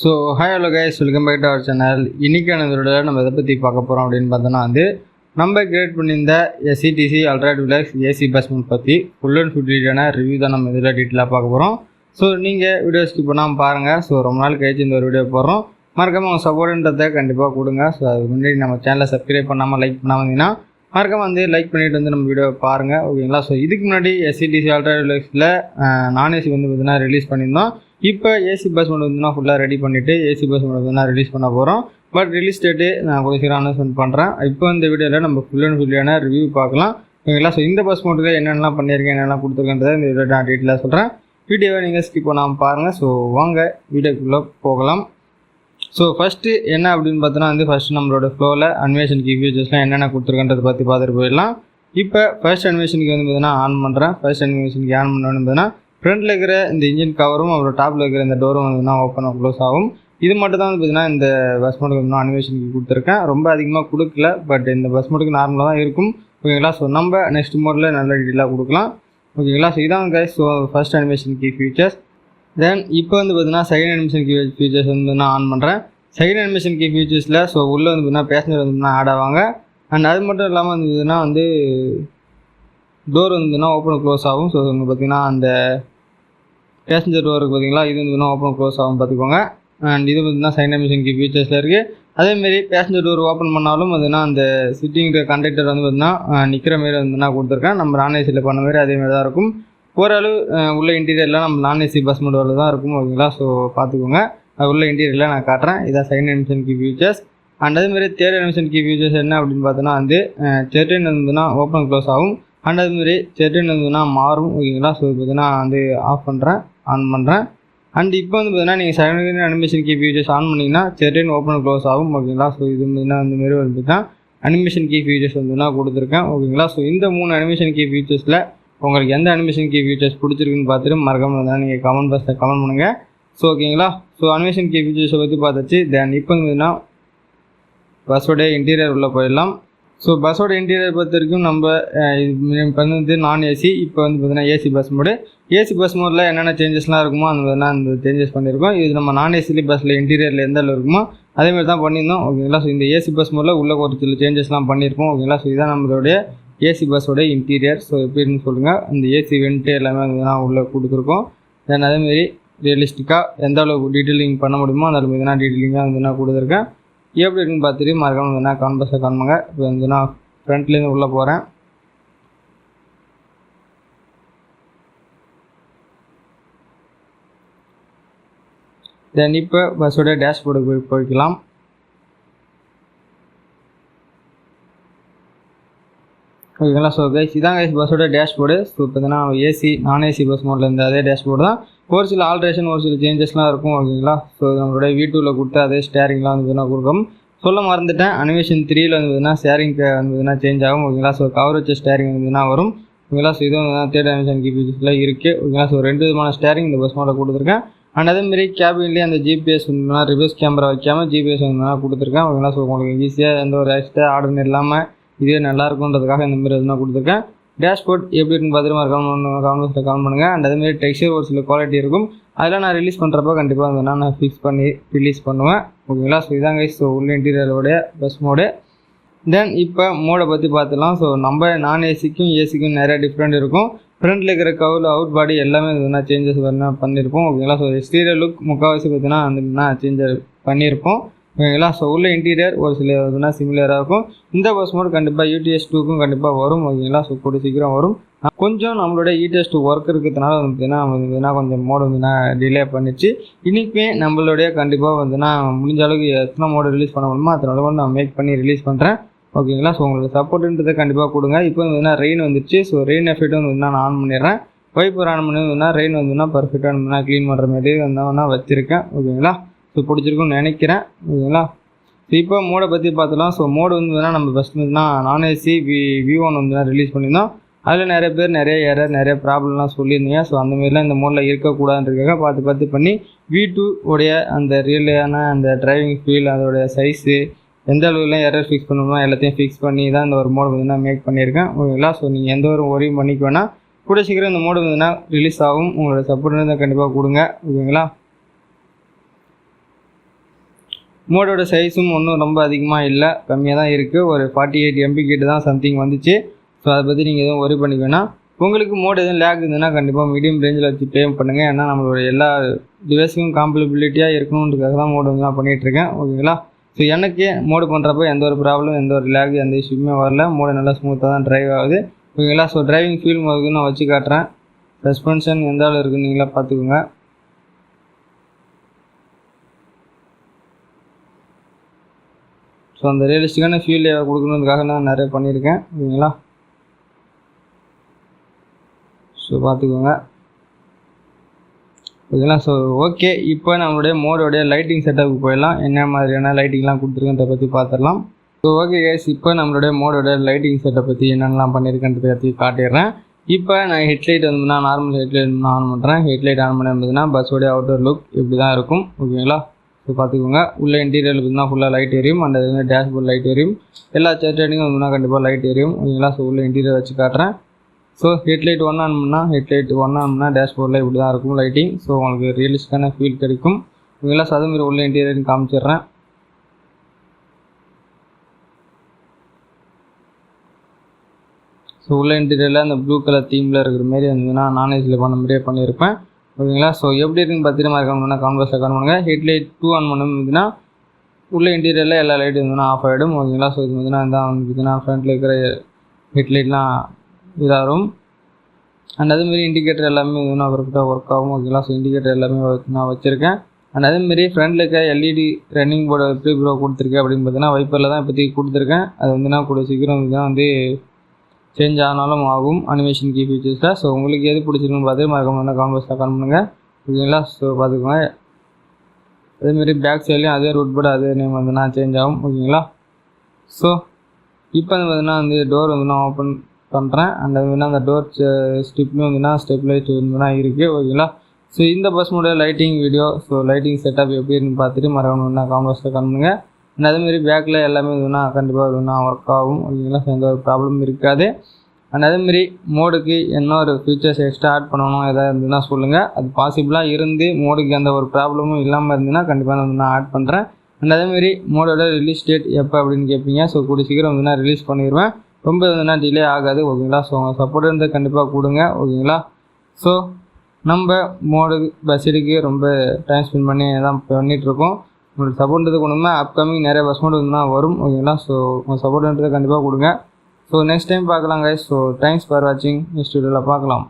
So hi hello guys welcome back to our channel இன்றைக்கான இதோட நம்ம எதை பற்றி பார்க்க போகிறோம் அப்படின்னு பார்த்தோன்னா வந்து நம்ம கிரியேட் பண்ணியிருந்த எஸ்சிடிசி அல்ட்ராட் விலாக்ஸ் ஏசி பஸ்மெண்ட் பற்றி ஃபுல் அண்ட் ஃபுல் டீட்டெயிலான ரிவ்யூ தான் நம்ம இதில் டீட்டெயிலாக பார்க்க போகிறோம் ஸோ நீங்கள் வீடியோ ஸ்கிப் பண்ணாமல் பாருங்கள் ஸோ ரொம்ப நாள் கழிச்சு இந்த ஒரு வீடியோ போடுறோம். மறக்காமல் உங்கள் சப்போர்ட்டுன்றதை கண்டிப்பாக கொடுங்க. ஸோ அதுக்கு முன்னாடி நம்ம சேனலை சப்ஸ்கிரைப் பண்ணாமல் லைக் பண்ணாமல் இருந்தீங்கன்னா மறக்காமல் வந்து லைக் பண்ணிட்டு வந்து நம்ம வீடியோ பாருங்கள் ஓகேங்களா ஸோ இதுக்கு முன்னாடி எஸ்சிடிசி அல்ட்ராட் விலாக்ஸில் நான் ஏசி வந்து பார்த்தீங்கன்னா ரிலீஸ் பண்ணியிருந்தோம். இப்போ ஏசி பஸ் மட்டும் வந்துன்னா ஃபுல்லாக ரெடி பண்ணிவிட்டு ஏசி பஸ் மட்டும் வந்து ரிலீஸ் பண்ண போகிறோம் பட் ரிலீஸ் டேட்டு நான் கொஞ்சம் சீக்கிரம் அனௌன்ஸ்மெண்ட் பண்ணுறேன் இப்போ இந்த வீடியோவில் நம்ம ஃபுல் அண்ட் ஃபுல்லியான ரிவ்யூ பார்க்கலாம். ஓகேங்களா? ஸோ இந்த பஸ் மட்டும் என்னென்னலாம் பண்ணியிருக்கேன் என்னென்னலாம் கொடுத்துருக்கேன்றதை இந்த வீடியோ நான் டீட்டெயிலாக சொல்கிறேன் வீடியோவை நீங்கள் ஸ்கிப் பண்ணாமல் பாருங்கள் ஸோ வாங்க வீடியோக்குள்ளே போகலாம். ஸோ ஃபஸ்ட்டு என்ன அப்படின்னு பார்த்தோன்னா வந்து ஃபஸ்ட்டு நம்மளோட ஃப்ளோவில் அன்வேஷனுக்கு கீ ஃபியூச்சர்ஸ்லாம் என்னென்ன கொடுத்துருக்கன்றதை பற்றி பார்த்துட்டு போயிடலாம். இப்போ ஃபர்ஸ்ட் அன்வேஷனுக்கு வந்து பார்த்தீங்கன்னா ஆன் பண்ணுறேன் ஃபர்ஸ்ட் அனிமேஷனுக்கு ஆன் பண்ணோன்னு பார்த்தீங்கன்னா ஃப்ரண்ட்டில் இருக்கிற இந்த இன்ஜின் கவரும் அப்புறம் டாப்பில் இருக்கிற இந்த டோரும் வந்து ஓப்பன் க்ளோஸ் ஆகும் இது மட்டும் தான் வந்து பார்த்தீங்கன்னா இந்த பஸ் மோட்டுக்கு வந்து அனிமேஷனுக்கு கொடுத்துருக்கேன். ரொம்ப அதிகமாக கொடுக்கல பட் இந்த பஸ் மட்டுக்கு நார்மலாக தான் இருக்கும். ஓகேங்களா? ஸோ நம்ம நெக்ஸ்ட் மோடில் நல்ல டீட்டெயிலாக கொடுக்கலாம். ஓகேங்களா? ஸோ இதான் guys so first animation key features then இப்போ வந்து பார்த்தீங்கன்னா செகண்ட் அனிமேஷன் கீ ஃபீச்சர்ஸ் வந்து நான் ஆன் பண்ணுறேன் செகண்ட் அனிமேஷன் கீ ஃபீச்சர்ஸில் ஸோ உள்ளே வந்து பார்த்தீங்கன்னா பேசஞ்சர் வந்து ஆட் ஆவாங்க. அண்ட் அது மட்டும் இல்லாமல் வந்து பார்த்தீங்கன்னா வந்து டோர் வந்துன்னா ஓப்பன் க்ளோஸ் ஆகும். ஸோ வந்து பார்த்தீங்கன்னா அந்த பேசஞ்சர் டோர் இருக்குது பார்த்தீங்களா இது வந்து ஓப்பன் க்ளோஸ் ஆகும் பார்த்துக்கோங்க அண்ட் இது பார்த்தீங்கன்னா சைன் அமிஷன் கீ ஃபீச்சர்ஸில் இருக்குது அதேமாரி பேசஞ்சர் டோர் ஓப்பன் பண்ணாலும் பார்த்தீங்கன்னா அந்த சிட்டிங் கண்டக்டர் வந்து பார்த்தீங்கன்னா நிற்கிற மாரி வந்து நான் கொடுத்துருக்கேன். நம்ம நான் ஏசியில் பண்ண மாதிரி அதேமாரி தான் இருக்கும். ஓரளவு உள்ள இன்டீரியரில் நம்ம நான் ஏசி பஸ் மட்டும் தான் இருக்கும் ஓகேங்களா ஸோ பார்த்துக்கோங்க அது உள்ள இன்டீரியரில் நான் காட்டுறேன். இதான் second animation key features and அதேமாரி தேர்ட் அனிமேஷன் கீ ஃபியூச்சர்ஸ் என்ன அப்படின்னு பார்த்தோன்னா வந்து செட்டின் வந்துன்னா ஓப்பன் க்ளோஸ் ஆகும். அண்ட் அதுமாரி செட்டின் வந்துன்னா மாறும் ஓகேங்களா ஸோ பார்த்தீங்கன்னா வந்து ஆஃப் பண்ணுறேன் ஆன் பண்ணுறேன் அண்ட் இப்போ வந்து பார்த்தீங்கன்னா நீங்கள் second animation key features on பண்ணிங்கன்னா செட்டின் ஓப்பன் க்ளோஸ் ஆகும் ஓகேங்களா? ஸோ இது பார்த்தீங்கன்னா அந்த மாரி வந்து தான் அனிமேஷன் கீ ஃபீச்சர்ஸ் வந்து நான் கொடுத்துருக்கேன் ஓகேங்களா? ஸோ இந்த மூணு அனிமேஷன் கீ ஃபியூச்சர்ஸில் உங்களுக்கு எந்த அனிமேஷன் கீ ஃபீச்சர்ஸ் பிடிச்சிருக்குன்னு பார்த்துட்டு மறக்காம இருந்தால் நீங்கள் கமெண்ட் பாக்ஸில் கமெண்ட் பண்ணுங்கள் ஸோ ஓகேங்களா? ஸோ அனிமேஷன் கீ ஃபீச்சர்ஸை பற்றி பார்த்தாச்சு. தென் இப்போ வந்து பார்த்தீங்கன்னா பஸ்ஸோடைய இன்டீரியர் உள்ளே போயிடலாம். ஸோ பஸ்ஸோட இன்டீரியர் பொறுத்த வரைக்கும் நம்ம இது இப்போ வந்து நான் ஏசி இப்போ வந்து பார்த்தீங்கன்னா AC bus mod AC bus மோடில் என்னென்ன சேஞ்சஸ்லாம் இருக்குமோ அந்த மாதிரிலாம் அந்த சேஞ்சஸ் பண்ணியிருக்கோம் இது நம்ம நான் ஏசிலி பஸ்ஸில் இன்டீரியரில் எந்த அளவு இருக்குமோ அதேமாதிரி தான் பண்ணியிருந்தோம். ஓகேங்களா? ஸோ இந்த ஏசி பஸ் மோடில் உள்ள ஒரு சில சேஞ்சஸ்லாம் பண்ணியிருக்கோம். ஓகேங்களா? ஸோ இதுதான் நம்மளுடைய ஏசி பஸ்ஸோட இன்டீரியர் ஸோ எப்படின்னு சொல்லுங்கள் அந்த ஏசி வெண்ட்டு எல்லாமே நான் உள்ளே கொடுத்துருக்கோம். தென் அதேமாரி ரியலிஸ்டிக்காக எந்த அளவுக்கு டீட்டெயிலிங் பண்ண முடியுமோ அந்த அளவுக்கு எதனா டீட்டெயிலிங்காக வந்து நான் கொடுத்துருக்கேன். எப்படி இருக்குன்னு பார்த்துட்டு மறக்காம வந்து நான் கான்பஸை காணுங்க இப்போ வந்து நான் ஃப்ரண்ட்லேருந்து உள்ளே போகிறேன் தென் இப்போ பஸ்ஸோட டேஷ்போர்டுக்கு போய் போய்க்கலாம். ஓகேங்களா ஸோ கைஸ் இதான் கைஸ் பஸ்ஸோட டேஷ்போர்டு ஸோ இப்போ பார்த்தீங்கன்னா ஏசி நான் ஏசி பஸ் மோட்டில் இருந்த அதே டேஷ்போர்டு தான். ஒரு சில ஆல்ட்ரேஷன் ஒரு சில சேஞ்சஸ்லாம் இருக்கும் ஓகேங்களா ஸோ நம்மளோட வீட்டூவில் டூவில் அதே ஸ்டேரிங்லாம் வந்து பார்த்தீங்கன்னா கொடுக்கும்? சொல்ல மறந்துட்டேன். அனிமேஷன் த்ரீயில் வந்து பார்த்தீங்கன்னா ஸ்டேரிங் வந்து பார்த்தீங்கன்னா சேஞ்ச் ஆகும் ஓகேங்களா ஸோ கவரேஜ் ஸ்டேரிங் வந்து வரும்? ஓகேங்களா ஸோ இதுவும் வந்து தேர்ட் அனிமேஷன் கிபிஎஸ்லாம் இருக்குது ஓகேங்களா ஸோ ரெண்டு விதமான ஸ்டேரிங் இந்த பஸ் மாடல் கொடுத்துருக்கேன். அண்ட் அதேமாரி கேபின்லேயே அந்த ஜிபிஎஸ் வந்து ரிவர்ஸ் கேமரா வைக்காமல் ஜிபிஎஸ் வந்து கொடுத்துருக்கேன் ஓகேங்களா ஸோ உங்களுக்கு ஈஸியாக எந்த ஒரு எக்ஸ்ட்ரா ஆர்டர் இல்லாமல் இதே நல்லா இருக்குன்றதுக்காக இந்த மாதிரி எதுனா கொடுத்துருக்கேன். டேஷ்போர்ட் எப்படி இருக்குன்னு பார்த்துட்டு கவர்மெண்ட் கவர்மெண்ட்டில் கால் பண்ணுங்கள் அண்ட் அதேமாதிரி டெக்ஸ்டர் ஒரு சில குவாலிட்டி இருக்கும். அதெல்லாம் நான் ரிலீஸ் பண்ணுறப்ப கண்டிப்பாக வந்து நான் ஃபிக்ஸ் பண்ணி ரிலீஸ் பண்ணுவேன். ஓகேங்களா? ஸோ இதாங்க ஸோ உள்ள இன்டீரியரோடைய பஸ் மோடு தென் இப்போ மோடை பற்றி பார்த்துலாம் ஸோ நம்ம நான் ஏசிக்கும் ஏசிக்கும் நிறைய டிஃப்ரெண்ட் இருக்கும். ஃப்ரண்ட்டில் இருக்கிற கவுல் அவுட் பாடி எல்லாமே எதுனா சேஞ்சஸ் வரணும் பண்ணியிருப்போம். ஓகேங்களா? ஸோ எக்ஸ்டீரியர் லுக் முக்கால்வாசி பார்த்தீங்கன்னா அந்த சேஞ்ச் பண்ணியிருப்போம். ஓகேங்களா? ஸோ உள்ள இன்டீரியர் ஒரு சில இதுனா சிமிலராக இருக்கும். இந்த பஸ் மோட் கண்டிப்பாக யூடிஎஸ் டூக்கும் கண்டிப்பாக வரும் ஓகேங்களா? ஸோ கூடிய சீக்கிரம் வரும். கொஞ்சம் நம்மளுடைய யூடிஎஸ் டூ ஒர்க் இருக்கிறதுனால வந்து பார்த்தீங்கன்னா வந்துன்னா கொஞ்சம் மோடு வந்துன்னா டிலே பண்ணிச்சு. இன்றைக்குமே நம்மளுடைய கண்டிப்பாக வந்துன்னா முடிஞ்ச அளவுக்கு எத்தனை மோடு ரிலீஸ் பண்ண முடியுமோ அத்தனை அளவு நான் மேக் பண்ணி ரிலீஸ் பண்ணுறேன் ஓகேங்களா? ஸோ உங்களுக்கு சப்போர்ட்டுன்றதை கண்டிப்பாக கொடுங்க. இப்போ வந்து ரெயின் வந்துச்சு ஸோ ரெயின் எஃபெக்ட் வந்து நான் ஆன் பண்ணிடுறேன். வைப்பர் ஆன் பண்ணி வந்துன்னா ரெயின் வந்துன்னா பர்ஃபெக்டாக நான் க்ளீன் பண்ணுற மாதிரி வந்து வச்சுருக்கேன். ஓகேங்களா? ஸோ பிடிச்சிருக்குன்னு நினைக்கிறேன். ஓகேங்களா? ஸோ இப்போ மோடை பற்றி பார்த்துலாம் ஸோ மோடு வந்து வேணால் நம்ம ஃபஸ்ட் வந்துன்னா நான் ஏசி வி வி ஒன் வந்து ரிலீஸ் பண்ணியிருந்தோம். அதில் நிறைய பேர் நிறைய எரர் நிறைய ப்ராப்ளம்லாம் சொல்லியிருந்தீங்க. ஸோ அந்த மாதிரிலாம் இந்த மோடில் இருக்கக்கூடாதுன்றதுக்காக பார்த்து பார்த்து பண்ணி வி டூ உடைய அந்த ரியலான அந்த டிரைவிங் ஃபீல் அதோடைய சைஸு எந்த அளவுலாம் எரர் ஃபிக்ஸ் பண்ணணுமோ எல்லாத்தையும் ஃபிக்ஸ் பண்ணி தான் இந்த ஒரு மோடு வந்து நான் மேக் பண்ணியிருக்கேன். ஓகேங்களா? ஸோ நீங்கள் எந்த ஒரு ஒரியும் பண்ணிக்க வேணால் கூட சீக்கிரம் இந்த மோடு வந்துன்னா ரிலீஸ் ஆகும். உங்களோட சப்போர்ட் இருந்தால் கண்டிப்பாக கொடுங்க. ஓகேங்களா? மோடோட சைஸும் ஒன்றும் ரொம்ப அதிகமாக இல்லை. கம்மியாக தான் இருக்குது ஒரு ஃபார்ட்டி எயிட் எம்பி கிட்ட தான் சம்திங் வந்துச்சு. ஸோ அதை பற்றி நீங்கள் எதுவும் ஒரி பண்ணிக்க வேணாம். உங்களுக்கு மோட் எதுவும் லேக் இருந்ததுன்னா கண்டிப்பாக மீடியம் ரேஞ்சில் வச்சு ப்ளே பண்ணுங்கள் ஏன்னா நம்மளோட எல்லா டிவைஸுக்கும் காம்பலபிலிட்டியாக இருக்கணுன்றதுக்காக தான் மோடு வந்து நான் பண்ணிகிட்ருக்கேன் ஓகேங்களா ஸோ எனக்கு மோடு பண்ணுறப்ப எந்த ஒரு ப்ராப்ளம் எந்த ஒரு லேக் எந்த இஷ்யூமே வரல. மோடு நல்லா ஸ்மூத்தாக தான் ட்ரைவ் ஆகுது. ஓகேங்களா ஸோ டிரைவிங் ஃபீல் முதல்ல நான் வச்சு காட்டுறேன். சஸ்பென்ஷன் எந்த அளவு இருக்குன்னு நீங்களா பார்த்துக்கோங்க. ஸோ அந்த ரியலிஸ்டிக்கான ஃபீல் கொடுக்கணுன்றதுக்காக நான் நிறைய பண்ணியிருக்கேன். ஓகேங்களா ஸோ பார்த்துக்கோங்க. ஓகேங்களா ஸோ ஓகே இப்போ நம்மளுடைய மோடோடைய லைட்டிங் செட்டப்புக்கு போயிடலாம். என்ன மாதிரியான லைட்டிங்லாம் கொடுத்துருக்கன்றத பற்றி பார்த்துடலாம். ஸோ ஓகே கேஸ் இப்போ நம்மளுடைய மோடோடைய லைட்டிங் செட்டை பற்றி என்னென்னலாம் பண்ணியிருக்கேன்றத பற்றி காட்டிடுறேன். இப்போ நான் ஹெட்லைட் வந்துன்னா நார்மல் ஹெட்லைட் ஆன் பண்ணுறேன் ஹெட்லைட் ஆன் பண்ணி இருந்ததுன்னா பஸ்ஸோடைய அவுட்டர் லுக் இப்படி தான் இருக்கும். ஓகேங்களா ஸோ பார்த்துக்கோங்க உள்ள இன்டீரியர் பார்த்தீங்கன்னா ஃபுல்லாக லைட் எரியும் அண்ட் அது டேஷ்போர்ட் லைட் எரியும் எல்லா சேட்டரிங்கும் வந்துன்னா கண்டிப்பாக லைட் எரியும் ஓகேங்களா ஸோ உள்ளே இன்டீரியர் வச்சு காட்டுறேன். ஸோ ஹெட்லைட் ஒன் ஆன் பண்ணால் ஹெட்லைட் ஒன் ஆன் பண்ணால் டேஷ்போர்டில் இப்படி தான் இருக்கும் லைட்டிங் ஸோ உங்களுக்கு ரியலிஸ்டிக்கான ஃபீல் கிடைக்கும். ஓகேங்களா ஸோ அதேமாதிரி உள்ள இன்டீரியர் காமிச்சிடுறேன். ஸோ உள்ள இன்டீரியரில் அந்த ப்ளூ கலர் தீமில் இருக்கிற மாரி இருந்ததுன்னா நான்ஏஜில் பண்ண மாதிரியே பண்ணியிருப்பேன். ஓகேங்களா? ஸோ எப்படி இருக்குன்னு பார்த்துட்டு இருக்கணும்னா கான்வர்ஸில் கான் பண்ணுங்கள் ஹெட்லைட் டூ ஆன் பண்ணுதுன்னா உள்ள இன்டீரியரில் எல்லா லைட்டும் இருந்ததுன்னா ஆஃப் ஆகிடும் ஓகேங்களா? ஸோ இது வந்துன்னா இந்த வந்துச்சுன்னா ஃப்ரண்ட்டில் இருக்கிற ஹெட்லைட்லாம் இதாகும். அண்ட் அதேமாரி இண்டிகேட்டர் எல்லாமே இதுனா கரெக்டாக ஒர்க் ஆகும். ஓகேங்களா? ஸோ இண்டிகேட்டர் எல்லாமே நான் வச்சுருக்கேன். அண்ட் அதேமாரி ஃப்ரண்ட்டில் இருக்க எல்இடி ரன்னிங் போர்டு எப்படி ப்ரோ கொடுத்துருக்கேன் அப்படின்னு பார்த்தீங்கன்னா வைப்பரில் தான் இப்போதைக்கு கொடுத்துருக்கேன். அது வந்து நான் கூட சீக்கிரம் இதுதான் வந்து சேஞ்ச் ஆனாலும் ஆகும். அனிமேஷன் கீ ஃபீச்சர்ஸில் ஸோ உங்களுக்கு எது பிடிச்சிருக்குன்னு பார்த்து மறக்காம கான்வர்ஸில் கான் பண்ணுங்கள் ஓகேங்களா ஸோ பார்த்துக்கோங்க. அதேமாரி பேக் சைட்லேயும் அதே ரூட் பட் அதே நேம் வந்து நான் சேஞ்ச் ஆகும். ஓகேங்களா ஸோ இப்போ வந்து பார்த்தீங்கன்னா வந்து டோர் வந்து நான் ஓப்பன் பண்ணுறேன் அண்ட் அது வந்து அந்த டோர் ஸ்டிப்னு வந்துன்னா ஸ்டெப்லைட் வந்துன்னா இருக்குது ஓகேங்களா ஸோ இந்த பஸ் மோட lighting video so lighting setup எப்படி இருக்குன்னு பார்த்துட்டு மறக்கணும்னா கான்வர்ஸில் பண்ணுங்க. அண்ட் அதேமாரி பேக்கில் எல்லாமே இதுனா கண்டிப்பாக இதுனா ஒர்க் ஆகும். இதெல்லாம் எந்த ஒரு ப்ராப்ளம் இருக்காது. அண்ட் அதேமாரி மோடுக்கு என்ன ஒரு ஃபீச்சர்ஸ் எக்ஸ்ட்ரா ஆட் பண்ணணும் எதாவது இருந்ததுன்னா சொல்லுங்கள் அது பாசிபிளாக இருந்து மோடுக்கு எந்த ஒரு ப்ராப்ளமும் இல்லாமல் இருந்ததுன்னா கண்டிப்பாக நான் வந்து நான் ஆட் பண்ணுறேன் அண்ட் அதேமாரி மோடோட ரிலீஸ் டேட் எப்போ அப்படின்னு கேட்பீங்க ஸோ கூடிய சீக்கிரம் வந்து நான் ரிலீஸ் பண்ணிடுவேன் ரொம்ப வந்துன்னா டிலே ஆகாது ஓகேங்களா? ஸோ உங்கள் சப்போர்ட் இருந்தால் கண்டிப்பாக கொடுங்க ஓகேங்களா? ஸோ நம்ம மோடு பஸ்ஸுக்கு ரொம்ப டைம் ஸ்பெண்ட் பண்ணி தான் பண்ணிகிட்ருக்கோம் உங்களுக்கு சப்போர்ட்ன்றது ஒன்றுமே அப்கமிங் நிறைய பஸ் மோடு தான் வரும். ஓகேங்களா? ஸோ உங்கள் சப்போர்ட்ன்றதை கண்டிப்பாக கொடுங்க. ஸோ நெக்ஸ்ட் டைம் பார்க்கலாம் கைஸ் ஸோ தேங்க்ஸ் ஃபார் வாட்சிங் நெக்ஸ்ட் வீடியோவில் பார்க்கலாம்.